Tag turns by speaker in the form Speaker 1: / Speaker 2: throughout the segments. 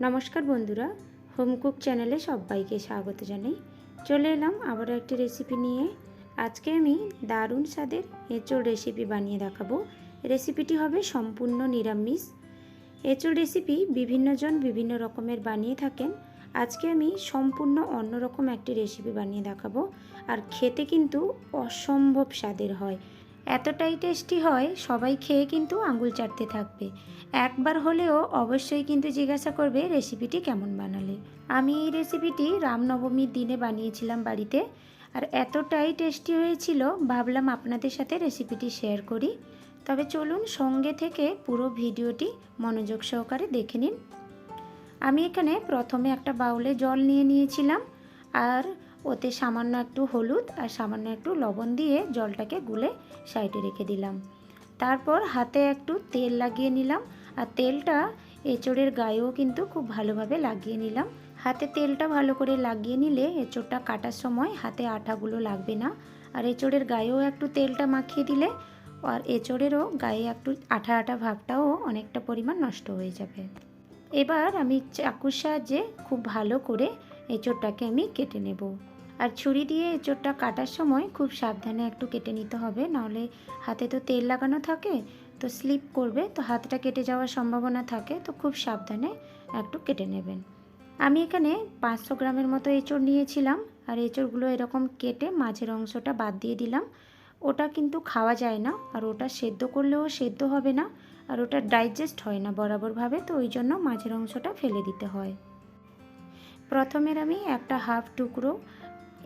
Speaker 1: নমস্কার বন্ধুরা, home cook চ্যানেলে সবাইকে স্বাগত জানাই। চলে এলাম আবারও একটি রেসিপি নিয়ে। আজকে আমি দারুণ স্বাদের এঁচোড় রেসিপি বানিয়ে দেখাবো। রেসিপিটি হবে সম্পূর্ণ নিরামিষ। এঁচোড় রেসিপি বিভিন্নজন বিভিন্ন রকমের বানিয়ে থাকেন। আজকে আমি সম্পূর্ণ অন্যরকম একটি রেসিপি বানিয়ে দেখাবো। আর খেতে কিন্তু অসম্ভব স্বাদের হয়। এতটাই টেস্টি হয়, সবাই খেয়ে কিন্তু আঙুল চাটতে থাকবে। একবার হলেও অবশ্যই কিন্তু জিজ্ঞাসা করবে রেসিপিটি কেমন বানালে। আমি এই রেসিপিটি রামনবমীর দিনে বানিয়েছিলাম বাড়িতে আর এতটাই টেস্টি হয়েছিল, ভাবলাম আপনাদের সাথে রেসিপিটি শেয়ার করি। তবে চলুন সঙ্গে থেকে পুরো ভিডিওটি মনোযোগ সহকারে দেখে নিন। আমি এখানে প্রথমে একটা বাউলে জল নিয়ে নিয়েছিলাম আর ওতে সামান্য একটু হলুদ আর সামান্য একটু লবণ দিয়ে জলটাকে গুলে সাইডে রেখে দিলাম। তারপর হাতে একটু তেল লাগিয়ে নিলাম আর তেলটা এঁচড়ের গায়েও কিন্তু খুব ভালোভাবে লাগিয়ে নিলাম। হাতে তেলটা ভালো করে লাগিয়ে নিলে এঁচড়টা কাটার সময় হাতে আঠাগুলো লাগবে না। আর এঁচড়ের গায়েও একটু তেলটা মাখিয়ে দিলে আর এঁচড়েরও গায়ে একটু আঠা আঠা ভাবটাও অনেকটা পরিমাণ নষ্ট হয়ে যাবে। এবার আমি চাকুর সাহায্যে খুব ভালো করে এঁচড়টাকে আমি কেটে নেব। আর ছুরি দিয়ে এঁচড়টা কাটার সময় খুব সাবধানে একটু কেটে নিতে হবে, নাহলে হাতে তো তেল লাগানো থাকে, তো স্লিপ করবে, তো হাতটা কেটে যাওয়ার সম্ভাবনা থাকে, তো খুব সাবধানে একটু কেটে নেবেন। আমি এখানে পাঁচশো গ্রামের মতো এঁচড় নিয়েছিলাম, আর এঁচড়গুলো এরকম কেটে মাঝের অংশটা বাদ দিয়ে দিলাম। ওটা কিন্তু খাওয়া যায় না, আর ওটা সেদ্ধ করলেও সেদ্ধ হবে না, আর ওটা ডাইজেস্ট হয় না বরাবরভাবে, তো ওই জন্য মাঝের অংশটা ফেলে দিতে হয়। প্রথমের আমি একটা হাফ টুকরো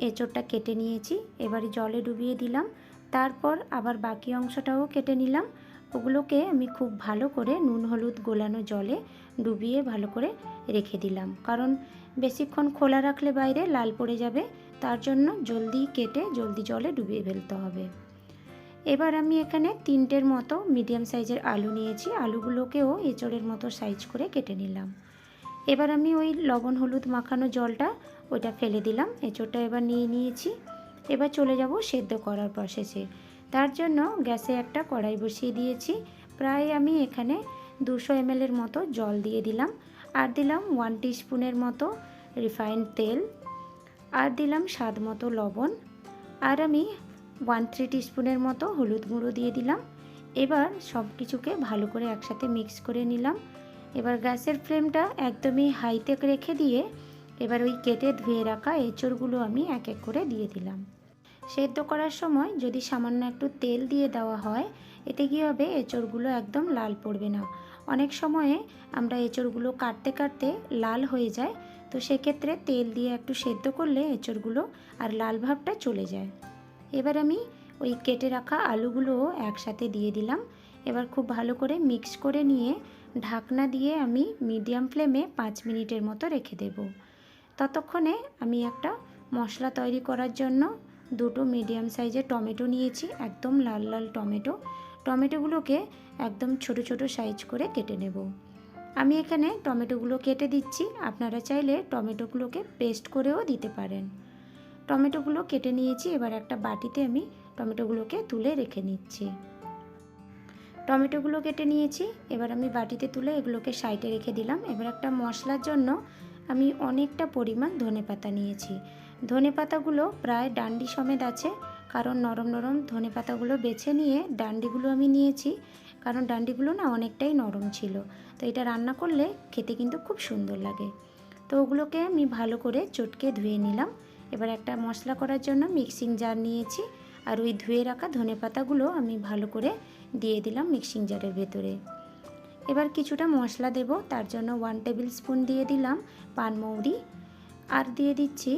Speaker 1: এঁচড়টা কেটে নিয়েছি, এবারে জলে ডুবিয়ে দিলাম, তারপর আবার বাকি অংশটাও কেটে নিলাম। ওগুলোকে আমি খুব ভালো করে নুন, হলুদ গোলানো জলে ডুবিয়ে ভালো করে রেখে দিলাম। কারণ বেশিক্ষণ খোলা রাখলে বাইরে লাল পড়ে যাবে, তার জন্য জলদি কেটে জলদি জলে ডুবিয়ে ফেলতে হবে। এবার আমি এখানে তিনটের মতো মিডিয়াম সাইজের আলু নিয়েছি, আলুগুলোকেও এঁচড়ের মতো সাইজ করে কেটে নিলাম। এবার আমি ওই লবণ, হলুদ মাখানো জলটা ওইটা ফেলে দিলাম, এঁচড়টা এবার নিয়ে নিয়েছি। এবার চলে যাব সেদ্ধ করার প্রসেসে তার জন্য গ্যাসে একটা কড়াই বসিয়ে দিয়েছি। প্রায় আমি এখানে দুশো এমএলের মতো জল দিয়ে দিলাম। আর দিলাম ওয়ান স্পুনের মতো রিফাইন্ড তেল। আর দিলাম স্বাদ মতো লবণ। আর আমি ওয়ান থ্রি স্পুনের মতো হলুদ গুঁড়ো দিয়ে দিলাম। এবার সব কিছুকে ভালো করে একসাথে মিক্স করে নিলাম। এবার গ্যাসের ফ্লেমটা একদমই হাইতে রেখে দিয়ে এবার ওই কেটে ধুয়ে রাখা এঁচড়গুলো আমি এক এক করে দিয়ে দিলাম। সেদ্ধ করার সময় যদি সামান্য একটু তেল দিয়ে দেওয়া হয়, এতে কী হবে? এঁচড়গুলো একদম লাল পড়বে না। অনেক সময়ে আমরা এঁচড়গুলো কাটতে কাটতে লাল হয়ে যায়, তো সেক্ষেত্রে তেল দিয়ে একটু সেদ্ধ করলে এঁচড়গুলো আর লাল ভাবটা চলে যায়। এবার আমি ওই কেটে রাখা আলুগুলোও একসাথে দিয়ে দিলাম। এবার খুব ভালো করে মিক্স করে নিয়ে ঢাকনা দিয়ে আমি মিডিয়াম ফ্লেমে পাঁচ মিনিটের মতো রেখে দেব। ততক্ষণে আমি একটা মশলা তৈরি করার জন্য দুটো মিডিয়াম সাইজের টমেটো নিয়েছি, একদম লাল লাল টমেটো। টমেটোগুলোকে একদম ছোট ছোট সাইজ করে কেটে নেব। আমি এখানে টমেটোগুলো কেটে দিচ্ছি, আপনারা চাইলে টমেটোগুলোকে পেস্ট করেও দিতে পারেন। টমেটোগুলো কেটে নিয়েছি, এবার একটা বাটিতে আমি টমেটোগুলোকে তুলে রেখে নিচ্ছি। টমেটোগুলো কেটে নিয়েছি, এবার আমি বাটিতে তুলে এগুলোকে সাইডে রেখে দিলাম। এবার একটা মশলার জন্য আমি অনেকটা পরিমাণ ধনে পাতা নিয়েছি। ধনে পাতাগুলো প্রায় ডান্ডি সমেত আছে, কারণ নরম নরম ধনে পাতাগুলো বেছে নিয়ে ডান্ডিগুলো আমি নিয়েছি, কারণ ডান্ডিগুলো না অনেকটাই নরম ছিল। তো এটা রান্না করলে খেতে কিন্তু খুব সুন্দর লাগে। তো ওগুলোকে আমি ভালো করে চটকে ধুয়ে নিলাম। এবার একটা মশলা করার জন্য মিক্সিং জার নিয়েছি, আর ওই ধুয়ে রাখা ধনে পাতাগুলো আমি ভালো করে দিয়ে দিলাম মিক্সিং জারের ভেতরে। এবার কিছুটা মশলা দেব, তার জন্য ওয়ান টেবিল স্পুন দিয়ে দিলাম পানমৌরি আর দিয়ে দিচ্ছি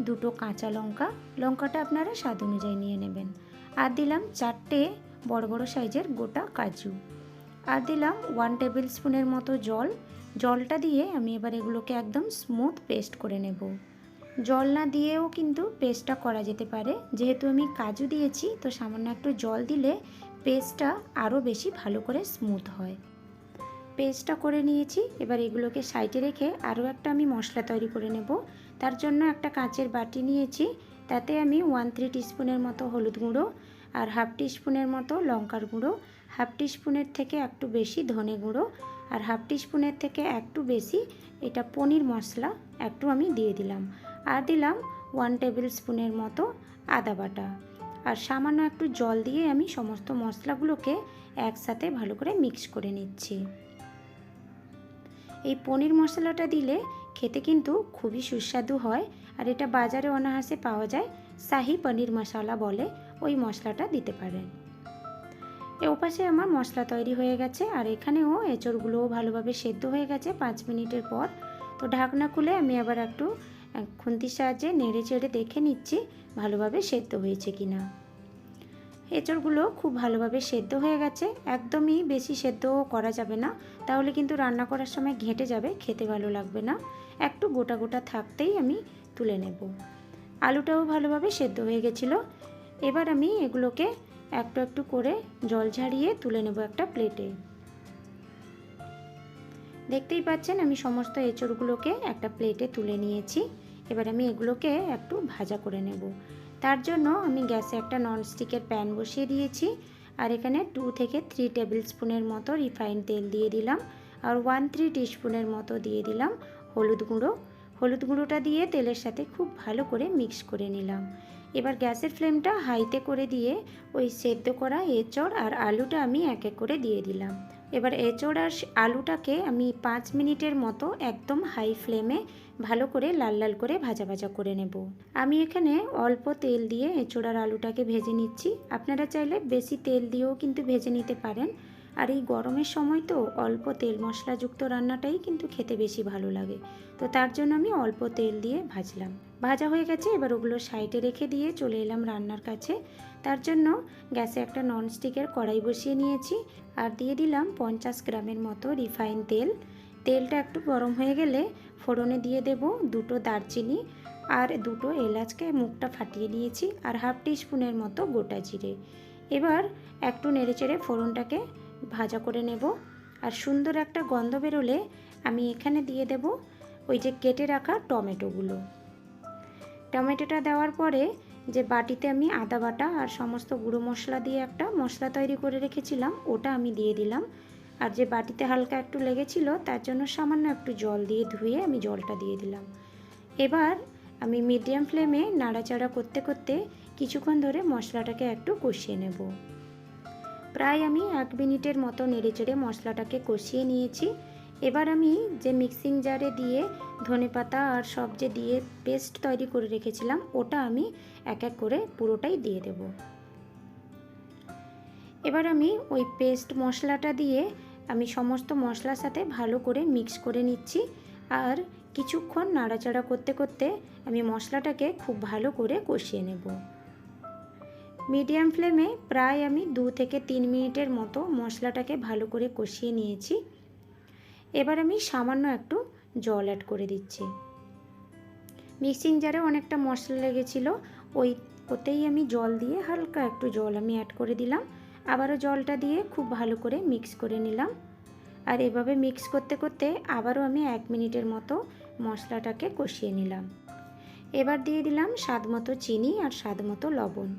Speaker 1: দুটো কাঁচা লঙ্কা। লঙ্কাটা আপনারা স্বাদ অনুযায়ী নিয়ে নেবেন। আর দিলাম চারটে বড় বড় সাইজের গোটা কাজু। আর দিলাম ওয়ান টেবিল স্পুনের মতো জল। জলটা দিয়ে আমি এবার এগুলোকে একদম স্মুথ পেস্ট করে নেব। জল না দিয়েও কিন্তু পেস্টটা করা যেতে পারে। যেহেতু আমি কাজু দিয়েছি, তো সামান্য একটু জল দিলে পেস্টটা আরও বেশি ভালো করে স্মুথ হয়। পেস্টটা করে নিয়েছি। এবার এগুলোকে সাইডে রেখে আরও একটা আমি মশলা তৈরি করে নেব। তার জন্য একটা কাঁচের বাটি নিয়েছি। তাতে আমি ওয়ান থ্রি টিস্পুনের মতো হলুদ গুঁড়ো আর হাফ টিস্পুনের মতো লঙ্কার গুঁড়ো হাফ টিস্পুনের থেকে একটু বেশি ধনে গুঁড়ো আর হাফ টিস্পুনের থেকে একটু বেশি এটা পনির মশলা একটু আমি দিয়ে দিলাম। আর দিলাম ওয়ান টেবিল স্পুনের মতো আদা বাটা। আর সামান্য একটু জল দিয়ে আমি সমস্ত মশলাগুলোকে একসাথে ভালো করে মিক্স করে নিচ্ছি। এই পনির মশলাটা দিলে খেতে কিন্তু খুবই সুস্বাদু হয়। আর এটা বাজারে অনায়াসে পাওয়া যায়। শাহি পনির মশলা বলে ওই মশলাটা দিতে পারেন। এ ওপাশে আমার মশলা তৈরি হয়ে গেছে। আর এখানেও এঁচড়গুলোও ভালোভাবে সেদ্ধ হয়ে গেছে পাঁচ মিনিটের পর। তো ঢাকনা খুলে আমি আবার একটু খুন্তির সাহায্যে নেড়ে চেড়ে দেখে নিচ্ছি ভালোভাবে সেদ্ধ হয়েছে কিনা। না এঁচড়গুলো খুব ভালোভাবে সেদ্ধ হয়ে গেছে। একদমই বেশি সেদ্ধও করা যাবে না। তাহলে কিন্তু রান্না করার সময় ঘেঁটে যাবে, খেতে ভালো লাগবে না। একটু গোটা গোটা থাকতেই আমি তুলে নেব। আলুটাও ভালোভাবে সেদ্ধ হয়ে গেছিল। এবার আমি এগুলোকে একটু একটু করে জল ঝাড়িয়ে তুলে নেব একটা প্লেটে। দেখতেই পাচ্ছেন আমি সমস্ত এঁচড়গুলোকে একটা প্লেটে তুলে নিয়েছি। এবার আমি এগুলোকে একটু ভাজা করে নেব। তার জন্য আমি গ্যাসে একটা ননস্টিকের প্যান বসিয়ে দিয়েছি আর এখানে টু থেকে থ্রি টেবিল স্পুনের মতো রিফাইন তেল দিয়ে দিলাম আর ওয়ান থ্রি টিস্পুনের মতো দিয়ে দিলাম হলুদ গুঁড়ো। হলুদ গুঁড়োটা দিয়ে তেলের সাথে খুব ভালো করে মিক্স করে নিলাম। এবার গ্যাসের ফ্লেমটা হাইতে করে দিয়ে ওই সেদ্ধ করা এঁচড় আর আলুটা আমি এক এক করে দিয়ে দিলাম। এবার এঁচড় আর আলুটাকে আমি পাঁচ মিনিটের মতো একদম হাই ফ্লেমে ভালো করে লাল লাল করে ভাজা ভাজা করে নেব। আমি এখানে অল্প তেল দিয়ে এঁচড় আর আলুটাকে ভেজে নিচ্ছি। আপনারা চাইলে বেশি তেল দিয়েও কিন্তু ভেজে নিতে পারেন। আর এই গরমের সময় তো অল্প তেল মশলাযুক্ত রান্নাটাই কিন্তু খেতে বেশি ভালো লাগে। তো তার জন্য আমি অল্প তেল দিয়ে ভাজলাম। ভাজা হয়ে গেছে, এবার ওগুলো সাইডে রেখে দিয়ে চলে এলাম রান্নার কাছে। তার জন্য গ্যাসে একটা ননস্টিকের কড়াই বসিয়ে নিয়েছি আর দিয়ে দিলাম পঞ্চাশ গ্রামের মতো রিফাইন তেল। তেলটা একটু গরম হয়ে গেলে ফোড়নে দিয়ে দেব দুটো দারচিনি আর দুটো এলাচকে মুখটা ফাটিয়ে নিয়েছি আর হাফ টিস্পুনের মতো গোটা জিরে। এবার একটু নেড়েচেড়ে ফোড়নটাকে ভাজা করে নেব। আর সুন্দর একটা গন্ধ বেরোলে আমি এখানে দিয়ে দেব ওই যে কেটে রাখা টমেটোগুলো। টমেটোটা দেওয়ার পরে যে বাটিতে আমি আদা বাটা আর সমস্ত গুঁড়ো মশলা দিয়ে একটা মশলা তৈরি করে রেখেছিলাম, ওটা আমি দিয়ে দিলাম। আর যে বাটিতে হালকা একটু লেগেছিল, তার জন্য সামান্য একটু জল দিয়ে ধুয়ে আমি জলটা দিয়ে দিলাম। এবার আমি মিডিয়াম ফ্লেমে নাড়াচাড়া করতে করতে কিছুক্ষণ ধরে মশলাটাকে একটু কষিয়ে নেব। প্রায় আমি এক মিনিটের মতো নেড়েচেড়ে মশলাটাকে কষিয়ে নিয়েছি। এবার আমি যে মিক্সিং জারে দিয়ে ধনেপাতা আর সব যে দিয়ে পেস্ট তৈরি করে রেখেছিলাম, ওটা আমি এক এক করে পুরোটাই দিয়ে দেব। এবার আমি ওই পেস্ট মশলাটা দিয়ে আমি সমস্ত মশলার সাথে ভালো করে মিক্স করে নিচ্ছি আর কিছুক্ষণ নাড়াচাড়া করতে করতে আমি মশলাটাকে খুব ভালো করে কষিয়ে নেব। মিডিয়াম ফ্লেমে প্রায় আমি দু থেকে তিন মিনিটের মতো মশলাটাকে ভালো করে কষিয়ে নিয়েছি। এবার আমি সামান্য একটু জল অ্যাড করে দিচ্ছি। মিক্সিং জারে অনেকটা মশলা লেগেছিলো, ওই, ওতেই আমি জল দিয়ে হালকা একটু জল আমি অ্যাড করে দিলাম। আবারও জলটা দিয়ে খুব ভালো করে মিক্স করে নিলাম। আর এভাবে মিক্স করতে করতে আবারও আমি এক মিনিটের মতো মশলাটাকে কষিয়ে নিলাম। এবার দিয়ে দিলাম স্বাদ মতো চিনি আর স্বাদ মতো লবণ।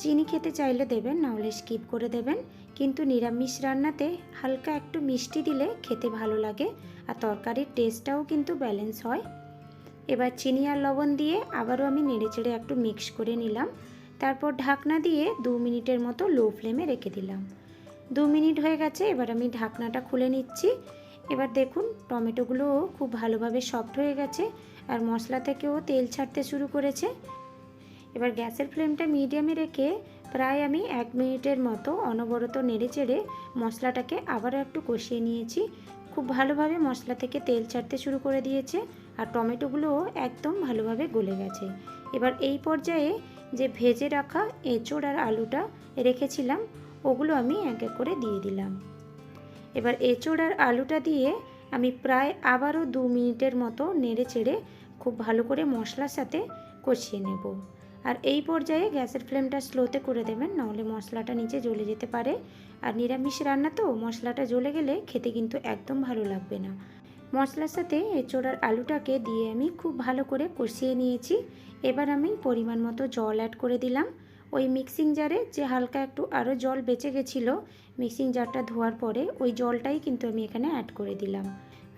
Speaker 1: চিনি খেতে চাইলে দেবেন নাহলে স্কিপ করে দেবেন। কিন্তু নিরামিষ রান্নাতে হালকা একটু মিষ্টি দিলে খেতে ভালো লাগে আর তরকারির টেস্টটাও কিন্তু ব্যালেন্স হয়। এবার চিনি আর লবণ দিয়ে আবারও আমি নেড়েচেড়ে একটু মিক্স করে নিলাম। তারপর ঢাকনা দিয়ে দু মিনিটের মতো লো ফ্লেমে রেখে দিলাম। দু মিনিট হয়ে গেছে, এবার আমি ঢাকনাটা খুলে নিচ্ছি। এবার দেখুন, টমেটোগুলোও খুব ভালোভাবে সফট হয়ে গেছে আর মশলা থেকেও তেল ছাড়তে শুরু করেছে। এবার গ্যাসের ফ্লেমটা মিডিয়ামে রেখে প্রায় আমি এক মিনিটের মতো অনবরত নেড়ে চেড়ে মশলাটাকে আবারও একটু কষিয়ে নিয়েছি। খুব ভালোভাবে মশলা থেকে তেল ছাড়তে শুরু করে দিয়েছে আর টমেটোগুলোও একদম ভালোভাবে গলে গেছে। এবার এই পর্যায়ে যে ভেজে রাখা এঁচোড় আর আলুটা রেখেছিলাম, ওগুলো আমি এক এক করে দিয়ে দিলাম। এবার এঁচোড় আর আলুটা দিয়ে আমি প্রায় আবারও দু মিনিটের মতো নেড়ে চেড়ে খুব ভালো করে মশলার সাথে কষিয়ে নেব। আর এই পর্যায়ে গ্যাসের ফ্লেমটা স্লোতে করে দেবেন, নাহলে মশলাটা নিচে জ্বলে যেতে পারে। আর নিরামিষ রান্না তো, মশলাটা জ্বলে গেলে খেতে কিন্তু একদম ভালো লাগবে না। মশলার সাথে এঁচোড় আর আলুটাকে দিয়ে আমি খুব ভালো করে কষিয়ে নিয়েছি। এবার আমি পরিমাণ মতো জল অ্যাড করে দিলাম। ওই মিক্সিং জারে যে হালকা একটু আরও জল বেঁচে গেছিল মিক্সিং জারটা ধোয়ার পরে ওই জলটাই কিন্তু আমি এখানে অ্যাড করে দিলাম।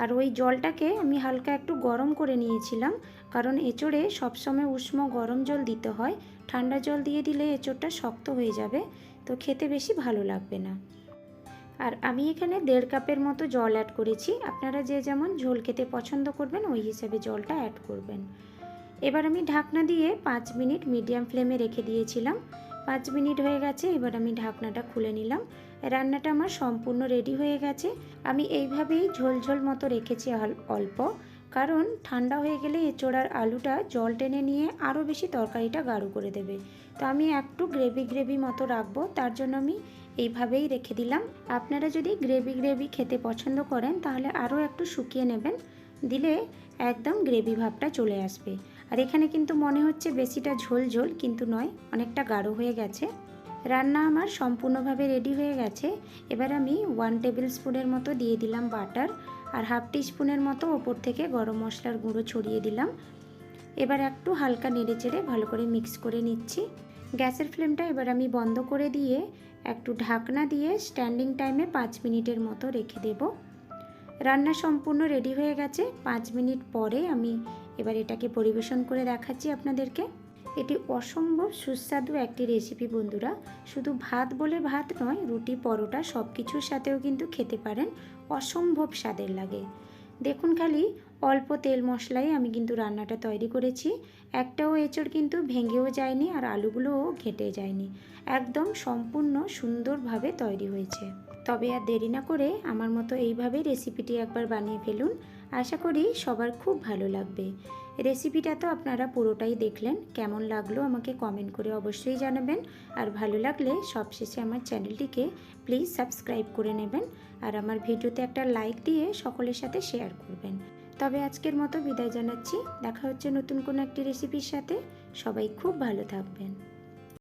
Speaker 1: আর ওই জলটাকে আমি হালকা একটু গরম করে নিয়েছিলাম, কারণ এঁচোড়ে সবসময় উষ্ণ গরম জল দিতে হয়। ঠান্ডা জল দিয়ে দিলে এঁচোড়টা শক্ত হয়ে যাবে, তো খেতে বেশি ভালো লাগবে না। আর আমি এখানে দেড় কাপের মতো জল অ্যাড করেছি। আপনারা যে যেমন ঝোল খেতে পছন্দ করবেন, ওই হিসাবে জলটা অ্যাড করবেন। এবার আমি ঢাকনা দিয়ে পাঁচ মিনিট মিডিয়াম ফ্লেমে রেখে দিয়েছিলাম। পাঁচ মিনিট হয়ে গেছে, এবার আমি ঢাকনাটা খুলে নিলাম। রান্নাটা আমার সম্পূর্ণ রেডি হয়ে গেছে। আমি এইভাবেই ঝোল ঝোল মতো রেখেছি অল- অল্প। কারণ ঠান্ডা হয়ে গেলে এঁচোড়ার আলুটা জল টেনে নিয়ে আরও বেশি তরকারিটা গাঢ় করে দেবে। তো আমি একটু গ্রেভি গ্রেভি মতো রাখব, তার জন্য আমি এইভাবেই রেখে দিলাম। আপনারা যদি গ্রেভি গ্রেভি খেতে পছন্দ করেন, তাহলে আরও একটু শুকিয়ে নেবেন, দিলে একদম গ্রেভি ভাবটা চলে আসবে। আর এখানে কিন্তু মনে হচ্ছে বেশিটা ঝোল ঝোল কিন্তু নয়, অনেকটা গাঢ় হয়ে গেছে। রান্না আমার সম্পূর্ণভাবে রেডি হয়ে গেছে। এবার আমি ওয়ান টেবিল স্পুনের মতো দিয়ে দিলাম বাটার আর হাফ স্পুনের মতো ওপর থেকে গরম মশলার গুঁড়ো ছড়িয়ে দিলাম। এবার একটু হালকা নেড়ে চেড়ে ভালো করে মিক্স করে নিচ্ছি। গ্যাসের ফ্লেমটা এবার আমি বন্ধ করে দিয়ে একটু ঢাকনা দিয়ে স্ট্যান্ডিং টাইমে পাঁচ মিনিটের মতো রেখে দেব। রান্না সম্পূর্ণ রেডি হয়ে গেছে। পাঁচ মিনিট পরে আমি এবার এটাকে পরিবেশন করে দেখাচ্ছি আপনাদেরকে। এটি অসম্ভব সুস্বাদু একটি রেসিপি বন্ধুরা। শুধু ভাত বলে ভাত নয়, রুটি, পরোটা সব কিছুর সাথেও কিন্তু খেতে পারেন, অসম্ভব স্বাদের লাগে। দেখুন খালি, অল্প তেল মশলায় আমি কিন্তু রান্নাটা তৈরি করেছি। একটাও এঁচড় কিন্তু ভেঙেও যায়নি আর আলুগুলোও ঘেটে যায়নি। একদম সম্পূর্ণ সুন্দরভাবে তৈরি হয়েছে। তবে আর দেরি না করে আমার মতো এইভাবে রেসিপিটি একবার বানিয়ে ফেলুন। আশা করি সবার খুব ভালো লাগবে। রেসিপিটা তো আপনারা পুরোটাই দেখলেন, কেমন লাগল আমাকে কমেন্ট করে অবশ্যই জানাবেন। আর ভালো লাগলে সবশেষে আমার চ্যানেলটিকে প্লিজ সাবস্ক্রাইব করে নেবেন আর আমার ভিডিওতে একটা লাইক দিয়ে সকলের সাথে শেয়ার করবেন। তবে আজকের মতো বিদায় জানাচ্ছি, দেখা হচ্ছে নতুন কোনো একটি রেসিপির সাথে। সবাই খুব ভালো থাকবেন।